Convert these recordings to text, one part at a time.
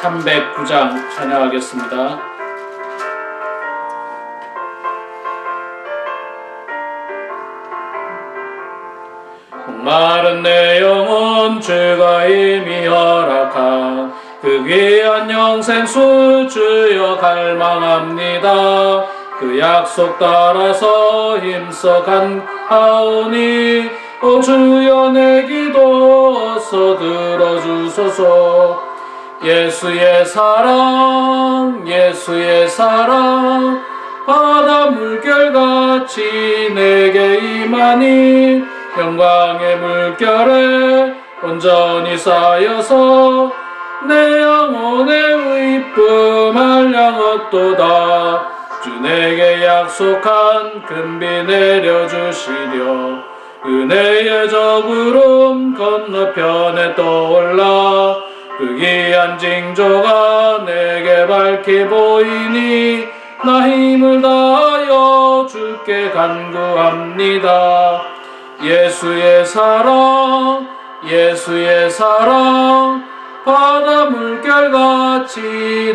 (309장) 찬양하겠습니다. 마른 내 영혼 주가 이미 허락한 그 귀한 영생수 주여 갈망합니다 그 약속 따라서 힘써 간하오니 오 주여 내 기도 어서 들어주소서 예수의 사랑 예수의 사랑 바다 물결같이 내게 임하니 영광의 물결에 온전히 쌓여서 내 영혼의 의쁨 알량었도다. 주 내게 약속한 금비 내려주시려 은혜의 저 구름 건너편에 떠올라 그 귀한 징조가 내게 밝히 보이니 나 힘을 다하여 주께 간구합니다. 예수의 사랑 예수의 사랑 바다 물결같이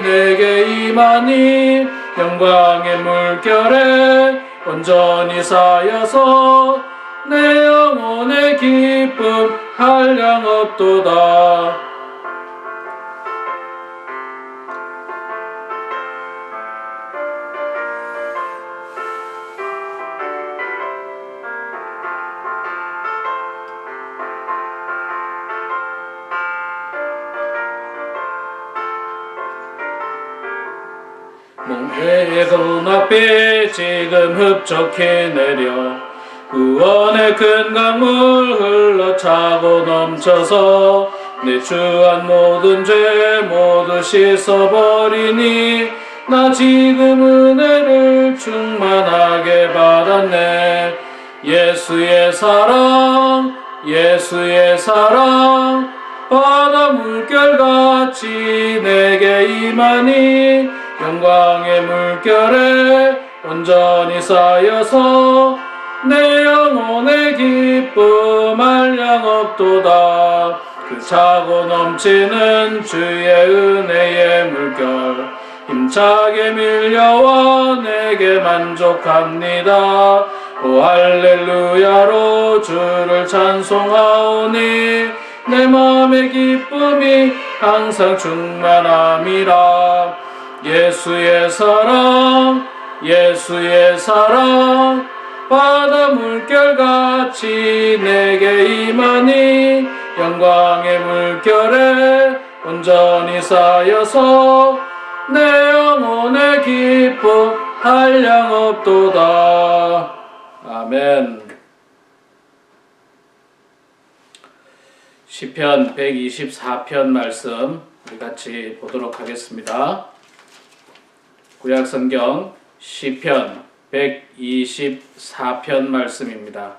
내게 임하니 영광의 물결에 온전히 쌓여서 내 영혼의 기쁨 한량 없도다 흡족히 내려 구원의 큰 강물 흘러 차고 넘쳐서 내 주한 모든 죄 모두 씻어버리니 나 지금 은혜를 충만하게 받았네. 예수의 사랑 예수의 사랑 바다 물결같이 내게 임하니 영광의 물결에 온전히 쌓여서 내 영혼의 기쁨 알량없도다. 그 차고 넘치는 주의 은혜의 물결 힘차게 밀려와 내게 만족합니다. 오 할렐루야로 주를 찬송하오니 내 마음의 기쁨이 항상 충만함이라. 예수의 사랑 예수의 사랑 바다 물결같이 내게 임하니 영광의 물결에 온전히 쌓여서 내 영혼의 기쁨 한량없도다 아멘 시편 124편 말씀 우리 같이 보도록 하겠습니다. 구약 성경 시편 124편 말씀입니다.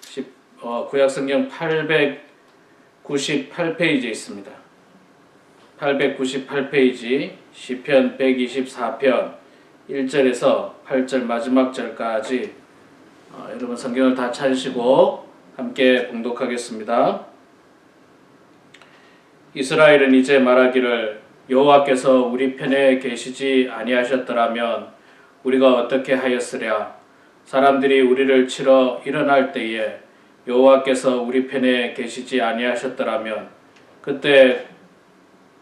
시, 어, 구약 성경 898페이지에 있습니다. 898페이지 시편 124편 1절에서 8절 마지막 절까지 어, 여러분 성경을 다 찾으시고 함께 봉독하겠습니다. 이스라엘은 이제 말하기를 여호와께서 우리 편에 계시지 아니하셨더라면 우리가 어떻게 하였으랴 사람들이 우리를 치러 일어날 때에 여호와께서 우리 편에 계시지 아니하셨더라면 그때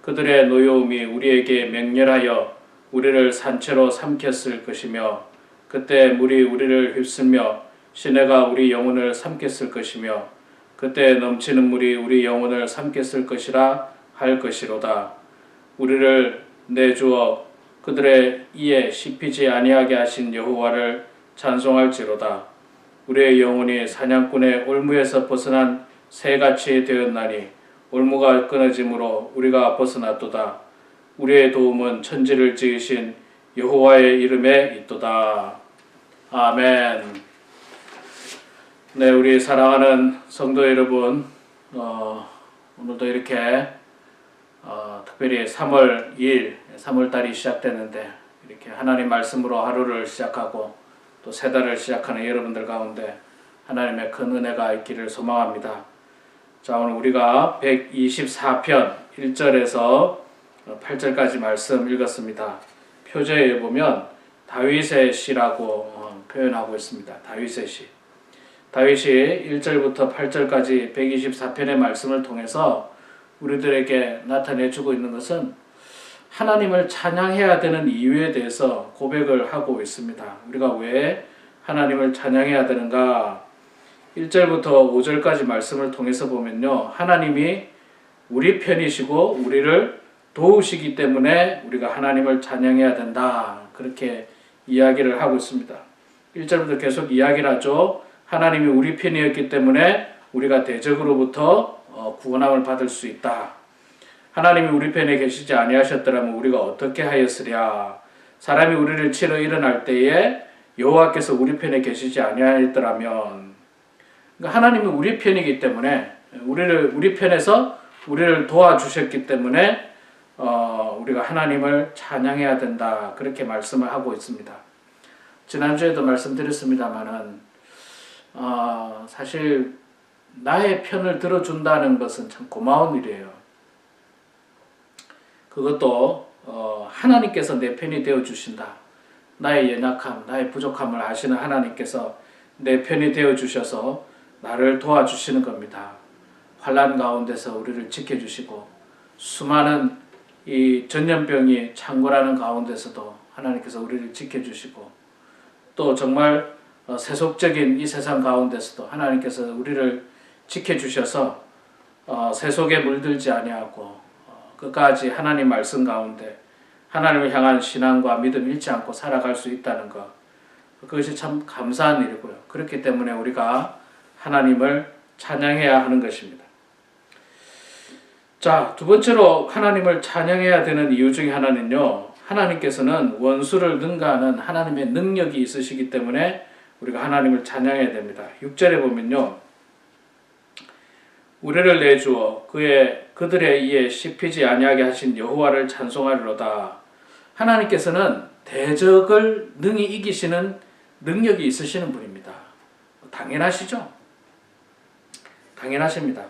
그들의 노여움이 우리에게 맹렬하여 우리를 산채로 삼켰을 것이며 그때 물이 우리를 휩쓸며 시내가 우리 영혼을 삼켰을 것이며 그때 넘치는 물이 우리 영혼을 삼켰을 것이라 할 것이로다. 우리를 내주어 그들의 이에 씹히지 아니하게 하신 여호와를 찬송할지로다. 우리의 영혼이 사냥꾼의 올무에서 벗어난 새같이 되었나니 올무가 끊어짐으로 우리가 벗어났도다. 우리의 도움은 천지를 지으신 여호와의 이름에 있도다. 아멘. 네, 우리 사랑하는 성도 여러분, 어, 오늘도 이렇게 어, 특별히 3월 2일, 3월 달이 시작되는데 이렇게 하나님 말씀으로 하루를 시작하고 또새 달을 시작하는 여러분들 가운데 하나님의 큰 은혜가 있기를 소망합니다. 자, 오늘 우리가 124편 1절에서 8절까지 말씀 읽었습니다. 표제에 보면 다윗의 시라고 어, 표현하고 있습니다. 다윗의 시. 다윗이 1절부터 8절까지 124편의 말씀을 통해서 우리들에게 나타내 주고 있는 것은 하나님을 찬양해야 되는 이유에 대해서 고백을 하고 있습니다. 우리가 왜 하나님을 찬양해야 되는가? 1절부터 5절까지 말씀을 통해서 보면요. 하나님이 우리 편이시고 우리를 도우시기 때문에 우리가 하나님을 찬양해야 된다. 그렇게 이야기를 하고 있습니다. 1절부터 계속 이야기를 하죠. 하나님이 우리 편이었기 때문에 우리가 대적으로부터 어, 구원함을 받을 수 있다. 하나님이 우리 편에 계시지 아니하셨더라면 우리가 어떻게 하였으랴? 사람이 우리를 치러 일어날 때에 여호와께서 우리 편에 계시지 아니하였더라면 그러니까 하나님이 우리 편이기 때문에 우리를 우리 편에서 우리를 도와주셨기 때문에 어, 우리가 하나님을 찬양해야 된다 그렇게 말씀을 하고 있습니다. 지난주에도 말씀드렸습니다만은 어, 사실 나의 편을 들어준다는 것은 참 고마운 일이에요. 그것도 어, 하나님께서 내 편이 되어 주신다. 나의 연약함, 나의 부족함을 아시는 하나님께서 내 편이 되어 주셔서 나를 도와주시는 겁니다. 환란 가운데서 우리를 지켜주시고 수많은 이 전염병이 창궐하는 가운데서도 하나님께서 우리를 지켜주시고 또 정말 어, 세속적인 이 세상 가운데서도 하나님께서 우리를 지켜주셔서 어, 세속에 물들지 아니하고 어, 끝까지 하나님 말씀 가운데 하나님을 향한 신앙과 믿음 잃지 않고 살아갈 수 있다는 것 그것이 참 감사한 일이고요. 그렇기 때문에 우리가 하나님을 찬양해야 하는 것입니다. 자, 두 번째로 하나님을 찬양해야 되는 이유 중에 하나는요. 하나님께서는 원수를 능가하는 하나님의 능력이 있으시기 때문에 우리가 하나님을 찬양해야 됩니다. 6절에 보면요. 우리를 내주어 그의 그들의 이에 씹히지 아니하게 하신 여호와를 찬송하리로다. 하나님께서는 대적을 능히 이기시는 능력이 있으시는 분입니다. 당연하시죠? 당연하십니다.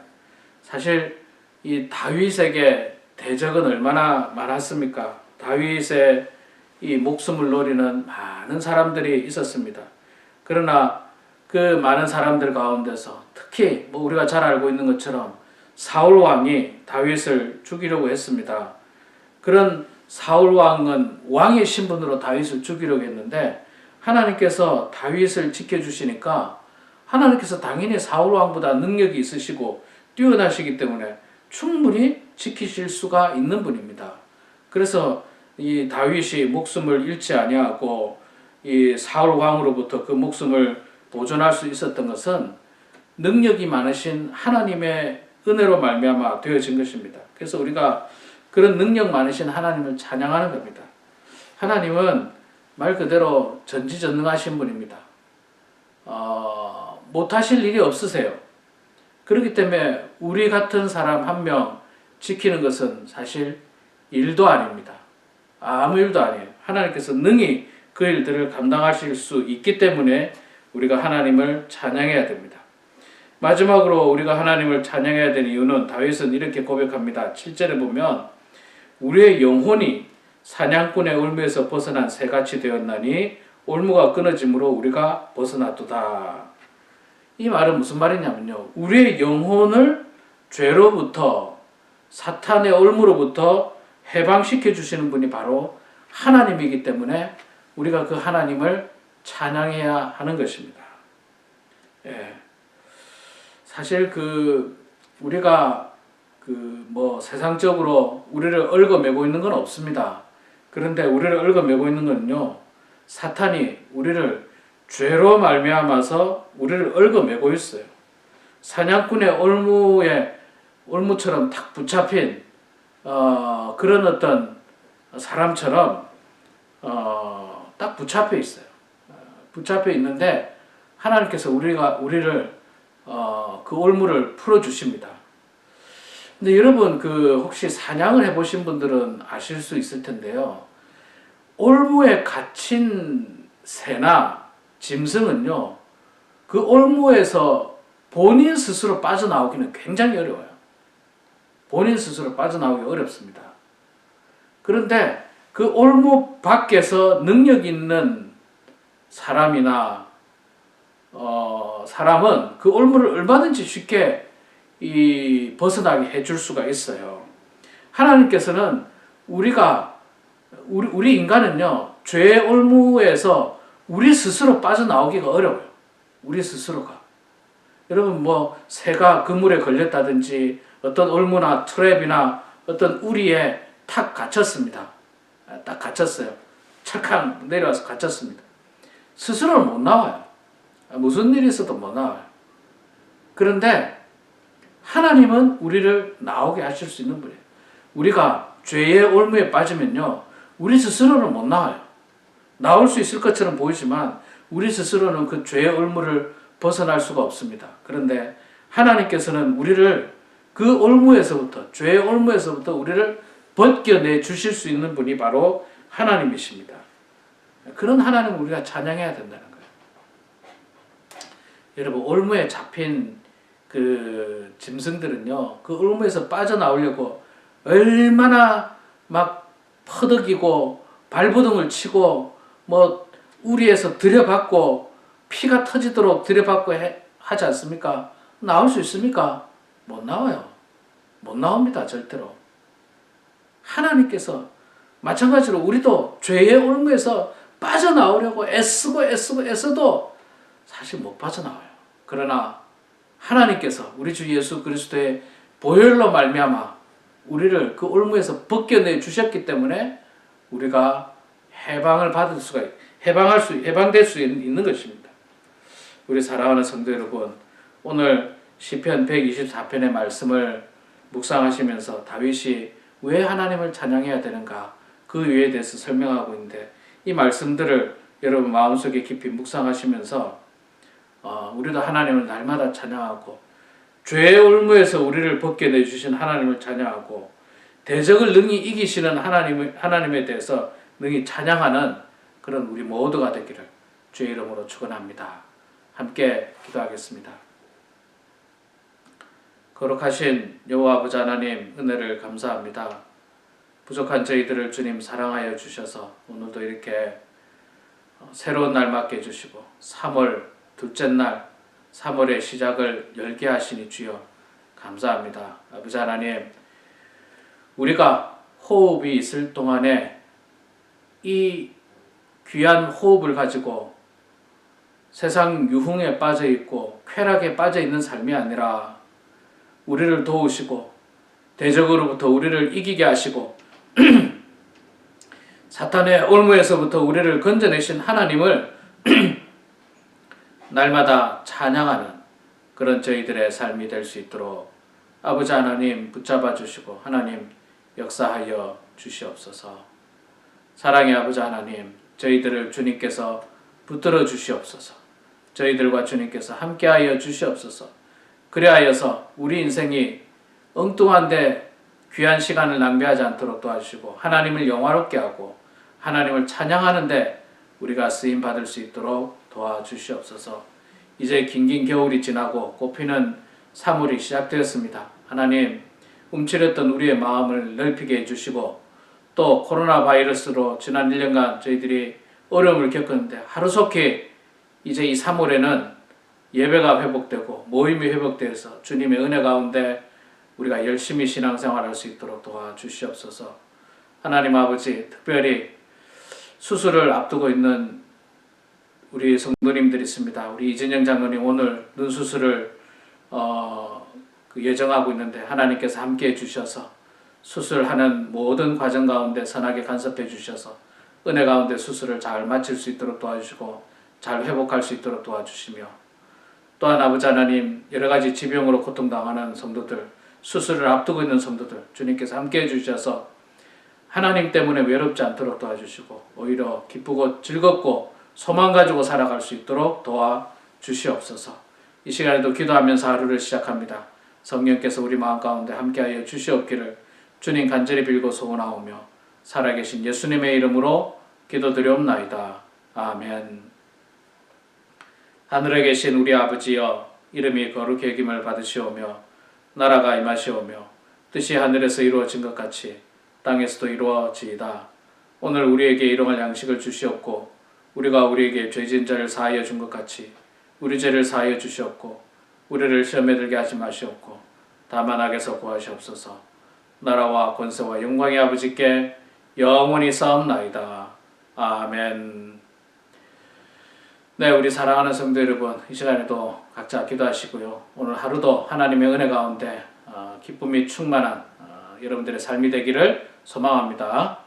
사실 이 다윗에게 대적은 얼마나 많았습니까? 다윗의 이 목숨을 노리는 많은 사람들이 있었습니다. 그러나 그 많은 사람들 가운데서 특히 뭐 우리가 잘 알고 있는 것처럼 사울 왕이 다윗을 죽이려고 했습니다. 그런 사울 왕은 왕의 신분으로 다윗을 죽이려고 했는데 하나님께서 다윗을 지켜 주시니까 하나님께서 당연히 사울 왕보다 능력이 있으시고 뛰어나시기 때문에 충분히 지키실 수가 있는 분입니다. 그래서 이 다윗이 목숨을 잃지 아니하고 이 사울 왕으로부터 그 목숨을 보존할 수 있었던 것은 능력이 많으신 하나님의 은혜로 말미암아 되어진 것입니다. 그래서 우리가 그런 능력 많으신 하나님을 찬양하는 겁니다. 하나님은 말 그대로 전지전능하신 분입니다. 어, 못하실 일이 없으세요. 그렇기 때문에 우리 같은 사람 한 명 지키는 것은 사실 일도 아닙니다. 아무 일도 아니에요. 하나님께서 능히 그 일들을 감당하실 수 있기 때문에 우리가 하나님을 찬양해야 됩니다. 마지막으로 우리가 하나님을 찬양해야 되는 이유는 다윗은 이렇게 고백합니다. 7절에 보면 우리의 영혼이 사냥꾼의 올무에서 벗어난 새같이 되었나니 올무가 끊어짐으로 우리가 벗어났도다. 이 말은 무슨 말이냐면요. 우리의 영혼을 죄로부터 사탄의 올무로부터 해방시켜 주시는 분이 바로 하나님이기 때문에 우리가 그 하나님을 찬양해야 하는 것입니다. 예. 사실 그 우리가 그 뭐 세상적으로 우리를 얽어매고 있는 건 없습니다. 그런데 우리를 얽어매고 있는 건요. 사탄이 우리를 죄로 말미암아서 우리를 얽어매고 있어요. 사냥꾼의 올무에 올무처럼 탁 붙잡힌 어, 그런 어떤 사람처럼 어, 딱 붙잡혀 있어요. 어, 붙잡혀 있는데 하나님께서 우리가 우리를 어, 그 올무를 풀어 주십니다. 근데 여러분 그 혹시 사냥을 해보신 분들은 아실 수 있을 텐데요. 올무에 갇힌 새나 짐승은요, 그 올무에서 본인 스스로 빠져나오기는 굉장히 어려워요. 본인 스스로 빠져나오기 어렵습니다. 그런데 그 올무 밖에서 능력 있는 사람이나 어, 사람은 그 올무를 얼마든지 쉽게 이 벗어나게 해줄 수가 있어요. 하나님께서는 우리가 우리, 우리 인간은요 죄의 올무에서 우리 스스로 빠져나오기가 어려워요. 우리 스스로가 여러분 뭐 새가 그물에 걸렸다든지 어떤 올무나 트랩이나 어떤 우리에 탁 갇혔습니다. 아, 딱 갇혔어요. 착한 내려와서 갇혔습니다. 스스로는 못 나와요. 아, 무슨 일이 있어도 못 나와요. 그런데 하나님은 우리를 나오게 하실 수 있는 분이에요. 우리가 죄의 올무에 빠지면요, 우리 스스로는 못 나와요. 나올 수 있을 것처럼 보이지만 우리 스스로는 그 죄의 올무를 벗어날 수가 없습니다. 그런데 하나님께서는 우리를 그 올무에서부터 죄의 올무에서부터 우리를 벗겨내 주실 수 있는 분이 바로 하나님이십니다. 그런 하나님을 우리가 찬양해야 된다는. 여러분 올무에 잡힌 그 짐승들은요, 그 올무에서 빠져나오려고 얼마나 막 퍼덕이고 발버둥을 치고 뭐 우리에서 들여받고 피가 터지도록 들여받고 해, 하지 않습니까? 나올 수 있습니까? 못 나와요. 못 나옵니다, 절대로. 하나님께서 마찬가지로 우리도 죄의 올무에서 빠져나오려고 애쓰고 애쓰고 애써도 사실 못 빠져나와요. 그러나 하나님께서 우리 주 예수 그리스도의 보혈로 말미암아 우리를 그 올무에서 벗겨내 주셨기 때문에 우리가 해방을 받을 수가 해방할 수 해방될 수 있는 것입니다. 우리 사랑하는 성도 여러분, 오늘 시편 124편의 말씀을 묵상하시면서 다윗이 왜 하나님을 찬양해야 되는가 그 이유에 대해서 설명하고 있는데 이 말씀들을 여러분 마음속에 깊이 묵상하시면서 어, 우리도 하나님을 날마다 찬양하고 죄의 올무에서 우리를 벗겨내 주신 하나님을 찬양하고 대적을 능히 이기시는 하나님 하나님에 대해서 능히 찬양하는 그런 우리 모두가 되기를 주의 이름으로 축원합니다. 함께 기도하겠습니다. 거룩하신 여호와 아버지 하나님 은혜를 감사합니다. 부족한 저희들을 주님 사랑하여 주셔서 오늘도 이렇게 어, 새로운 날 맞게 해주시고 3월 둘째 날 3월의 시작을 열게 하시니 주여 감사합니다. 아버지 하나님 우리가 호흡이 있을 동안에 이 귀한 호흡을 가지고 세상 유흥에 빠져 있고 쾌락에 빠져 있는 삶이 아니라 우리를 도우시고 대적으로부터 우리를 이기게 하시고 사탄의 올무에서부터 우리를 건져내신 하나님을 날마다 찬양하는 그런 저희들의 삶이 될 수 있도록 아버지 하나님 붙잡아 주시고 하나님 역사하여 주시옵소서. 사랑의 아버지 하나님, 저희들을 주님께서 붙들어 주시옵소서. 저희들과 주님께서 함께하여 주시옵소서. 그리하여서 우리 인생이 엉뚱한데 귀한 시간을 낭비하지 않도록 도와주시고 하나님을 영화롭게 하고 하나님을 찬양하는데 우리가 쓰임 받을 수 있도록 도와주시옵소서. 이제 긴긴 겨울이 지나고 꽃피는 3월이 시작되었습니다. 하나님, 움츠렸던 우리의 마음을 넓히게 해주시고 또 코로나 바이러스로 지난 1년간 저희들이 어려움을 겪었는데 하루속히 이제 이 3월에는 예배가 회복되고 모임이 회복되어서 주님의 은혜 가운데 우리가 열심히 신앙생활할 수 있도록 도와주시옵소서. 하나님 아버지 특별히 수술을 앞두고 있는 우리 성도님들이 있습니다. 우리 이진영 장로님 오늘 눈 수술을 어, 그 예정하고 있는데 하나님께서 함께해 주셔서 수술하는 모든 과정 가운데 선하게 간섭해 주셔서 은혜 가운데 수술을 잘 마칠 수 있도록 도와주시고 잘 회복할 수 있도록 도와주시며 또한 아버지 하나님 여러 가지 지병으로 고통당하는 성도들 수술을 앞두고 있는 성도들 주님께서 함께해 주셔서 하나님 때문에 외롭지 않도록 도와주시고 오히려 기쁘고 즐겁고 소망 가지고 살아갈 수 있도록 도와 주시옵소서. 이 시간에도 기도하면서 하루를 시작합니다. 성령께서 우리 마음 가운데 함께하여 주시옵기를 주님 간절히 빌고 소원하오며 살아계신 예수님의 이름으로 기도드리옵나이다. 아멘. 하늘에 계신 우리 아버지여 이름이 거룩히 여김을 받으시오며 나라가 임하시오며 뜻이 하늘에서 이루어진 것 같이 땅에서도 이루어지이다. 오늘 우리에게 일용할 양식을 주시옵고 우리가 우리에게 죄진 자를 사하여 준 것 같이 우리 죄를 사하여 주시옵고 우리를 시험에 들게 하지 마시옵고 다만 악에서 구하시옵소서. 나라와 권세와 영광의 아버지께 영원히 싸움나이다. 아멘. 네, 우리 사랑하는 성도 여러분, 이 시간에도 각자 기도하시고요. 오늘 하루도 하나님의 은혜 가운데 어, 기쁨이 충만한 어, 여러분들의 삶이 되기를 소망합니다.